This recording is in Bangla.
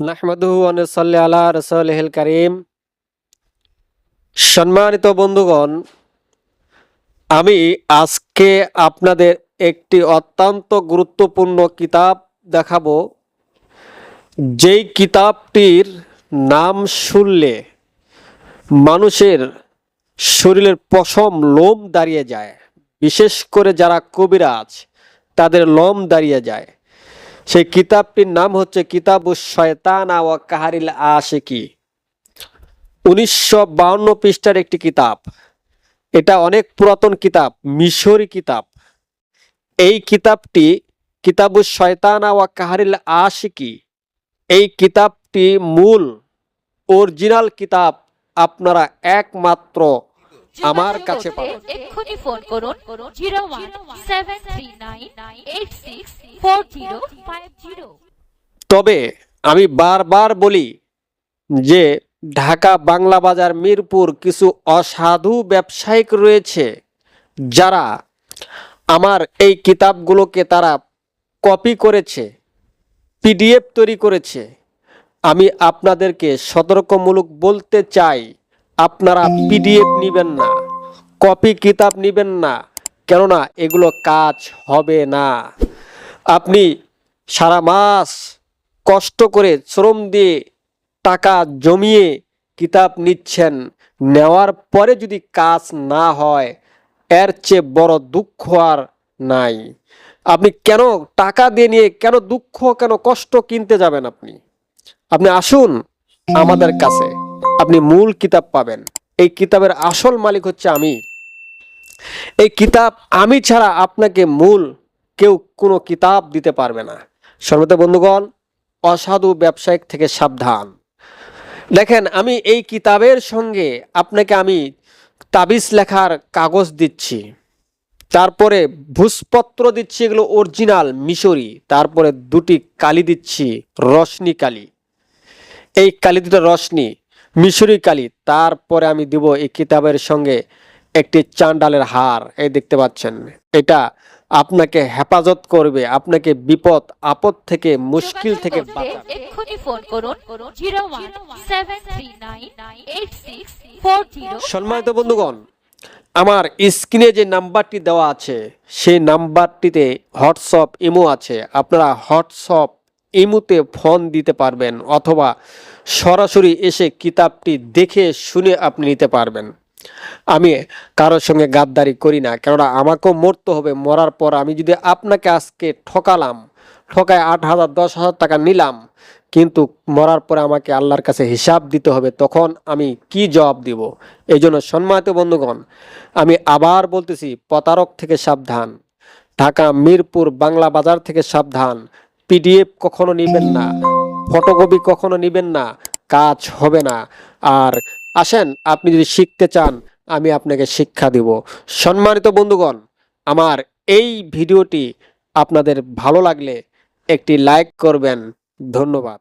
নাহমাদুহু আলা করিম। সম্মানিত বন্ধুগণ, আমি আজকে আপনাদের একটি অত্যন্ত গুরুত্বপূর্ণ কিতাব দেখাবো। যেই কিতাবটির নাম শুনলে মানুষের শরীরের পশম লোম দাঁড়িয়ে যায়। বিশেষ করে যারা কবিরাজ, তাদের লোম দাঁড়িয়ে যায়। সেই কিতাবটির নাম হচ্ছে কিতাবু শয়তানা ওয়া কাহারিল আশিকি। উনিশশো বাউন্ন পৃষ্ঠার একটি কিতাব। এটা অনেক পুরাতন কিতাব, মিশরি কিতাব। এই কিতাবটি কিতাবু শয়তানা ওয়া কাহারিল আশিকি, এই কিতাবটি মূল, অরিজিনাল কিতাব আপনারা একমাত্র আমার কাছে পাবেন এক্ষুনি ফোন করুন zero one seven three nine eight six four zero five zero. তবে আমি বারবার বলি যে ঢাকা বাংলা বাজার মিরপুর কিছু অসাধু ব্যবসায়িক রয়েছে যারা আমার এই কিতাবগুলোকে তারা কপি করেছে পিডিএফ তৈরি করেছে। আমি আপনাদেরকে সতর্কমূলক বলতে চাই আপনারা পিডিএফ নেবেন না, কপি কিতাব নেবেন না, কেননা এগুলো কাজ হবে না। আপনি সারা মাস কষ্ট করে শ্রম দিয়ে টাকা জমিয়ে কিতাব নিচ্ছেন, নেওয়ার পরে যদি কাজ না হয়, এর চেয়ে বড় দুঃখ আর নাই। আপনি কেন টাকা দিয়ে নিয়ে কেন দুঃখ, কেন কষ্ট কিনতে যাবেন আপনি? আপনি আসুন আমাদের কাছে। আপনি মূল কিতাব পাবেন। এই কিতাবের আসল মালিক হচ্ছে আমি। এই কিতাব আমি ছাড়া আপনাকে মূল কেউ কোনো কিতাব দিতে পারবে না। সর্বত বন্ধুগণ, অসাধু ব্যবসায়িক থেকে সাবধান। দেখেন, আমি এই কিতাবের সঙ্গে আপনাকে আমি তাবিজ লেখার কাগজ দিচ্ছি। তারপরে ভূষপত্র দিচ্ছি, এগুলো অরিজিনাল মিশরি। তারপরে দুটি কালি দিচ্ছি রশনি কালি। এই কালি দুটো রশনি মিশরি কালি তারপরে আমি দিব এই কিতাবের সঙ্গে একটি চান্ডালের হার। এই দেখতে পাচ্ছেন এটা আপনাকে হেফাজত করবে আপনাকে বিপদ আপদ থেকে মুশকিল থেকে সম্মানিত বন্ধুগণ আমার স্ক্রিনে যে নাম্বারটি দেওয়া আছে সেই নাম্বারটিতে হোয়াটসঅ্যাপ ইমো আছে। আপনারা হোয়াটসঅ্যাপ ইমোতে ফোন দিতে পারবেন অথবা সরাসরি এসে কিতাবটি দেখে শুনে আপনি নিতে পারবেন। আমি কারোর সঙ্গে গাদ্দারি করি না, কেননা আমাকেও মরতে হবে, মরার পর আমি যদি আপনাকে আজকে ঠকালাম, ঠকায় আট হাজার, দশ হাজার টাকা নিলাম, কিন্তু মরার পরে আমাকে আল্লাহর কাছে হিসাব দিতে হবে, তখন আমি কি জবাব দিব? এই জন্য সম্মানিত বন্ধুগণ, আমি আবার বলতেছি, প্রতারক থেকে সাবধান, ঢাকা মিরপুর বাংলা বাজার থেকে সাবধান পিডিএফ কখনো নেবেন না ফটোকপি কখনো নেবেন না, কাজ হবে না। আর আসেন, আপনি যদি শিখতে চান, আমি আপনাকে শিক্ষা দিব। সম্মানিত বন্ধুগণ, আমার এই ভিডিওটি আপনাদের ভালো লাগলে একটি লাইক করবেন। ধন্যবাদ।